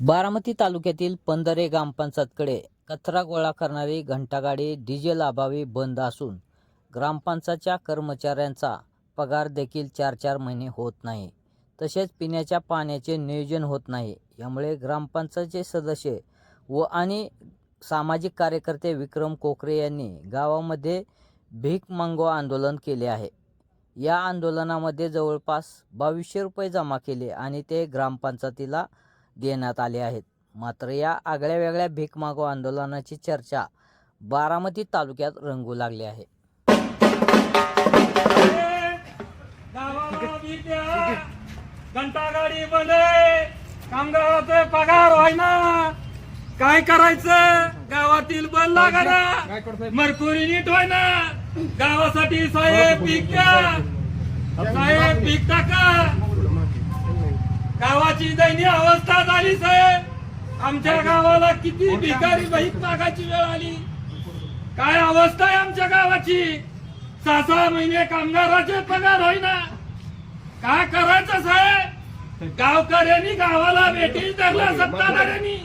बारामती तालुक्यातील पंधरे ग्रामपंचायतकडे कचरा गोळा करणारी घंटागाडी डिझेल अभावी बंद असून ग्रामपंचायतच्या कर्मचाऱ्यांचा पगार देखील चार चार महिने होत नाही. तसेच पिण्याच्या पाण्याचे नियोजन होत नाही. यामुळे ग्रामपंचायतचे सदस्य व आणि सामाजिक कार्यकर्ते विक्रम कोकरे यांनी गावामध्ये भीक मागो आंदोलन केले आहे. या आंदोलनामध्ये जवळपास बावीसशे रुपये जमा केले आणि ते ग्रामपंचायतीला देण्यात आले आहेत. मात्र या आगळ्या वेगळ्या भीक मागो आंदोलनाची चर्चा बारामती तालुक्यात रंगू लागली आहे. घंटागाडी बंद कामगाराचे पगार व्हायना. काय करायचं? गावातील बल लागणार मरकुरी नीट व्हायना. गावासाठी साहेब पीक साहेब पीक टाका. गावाची दयनीय अवस्था झाली साहेब. आमच्या गावाला किती भिकारी भीक मागायची वेळ आली. काय अवस्था आहे आमच्या गावाची? सहा सहा महिने कामगाराचे पगार होईना. काय करायचं साहेब? गावकऱ्यांनी गावाला भेटीस धरला सत्ताधाऱ्यांनी.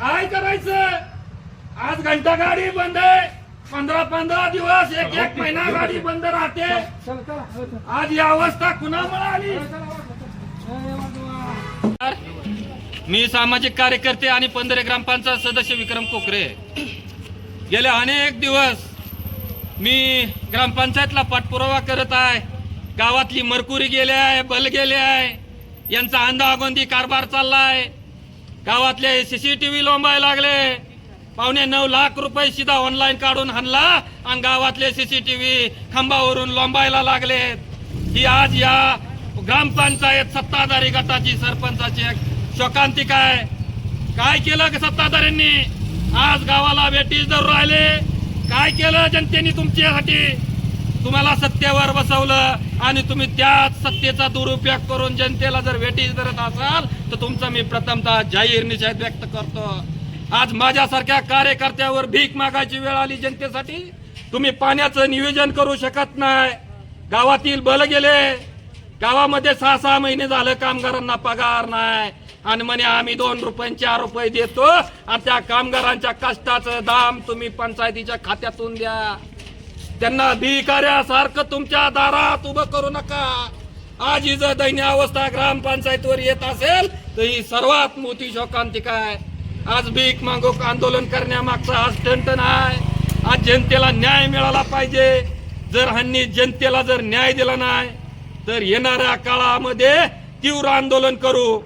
काय करायचं? आज घंटा गाडी बंद आहे. पंधरा पंधरा दिवस एक एक महिना गाडी बंद राहते. आज ही अवस्था कुणामुळे आली? मी सामाजिक कार्यकर्ते आणि पंधरे ग्रामपंचायत सदस्य विक्रम कोकरे. गेले अनेक दिवस मी ग्रामपंचायतला पाठपुरावा करत आहे. गावातली मरकुरी गेले आहे बल गेले आहे. यांचा अंदागोंदी कारभार चाललाय. गावातले सीसीटीव्ही लोंबाय लागले. पावणे नऊ लाख रुपये सीधा ऑनलाईन काढून आणला आणि गावातले सीसीटीव्ही खांबावरून लोंबायला लागले. ही आज या ग्रामपंचायत सत्ताधारी गटाची सरपंचाची एक शोकांतिका आहे काय केलं ग सत्ताधाऱ्यांनी? आज गावाला भेटीस धरून राहिले. काय केलं जनतेने तुमच्यासाठी तुम्हाला सत्तेवर बसवलं आणि तुम्ही त्याच सत्तेचा दुरुपयोग करून जनतेला जर भेटीस धरत असाल तर तुमचा मी प्रथमतः जाहीर निषेध व्यक्त करतो. आज माझ्यासारख्या कार्यकर्त्यावर भीक मागायची वेळ आली जनतेसाठी? तुम्ही पाण्याचं नियोजन करू शकत नाही. गावातील बल गेले. गावामध्ये सहा सहा महिने झालं कामगारांना पगार नाही. आणि म्हणे आम्ही दोन रुपये चार रुपये देतो. आणि त्या कामगारांच्या कष्टाचं दाम तुम्ही पंचायतीच्या खात्यातून द्या. त्यांना भिकाऱ्यासारखं तुमच्या दारात उभं करू नका. आज ही जर दैन्य अवस्था ग्रामपंचायतीवर येत असेल तर ही सर्वात मोठी शोकांतिका आहे. आज भीक मागो आंदोलन करण्यामागचा आज स्टंट नाही. आज जनतेला न्याय मिळाला पाहिजे. जर ह्यांनी जनतेला जर न्याय दिला नाही तर येणाऱ्या काळामध्ये तीव्र आंदोलन करू.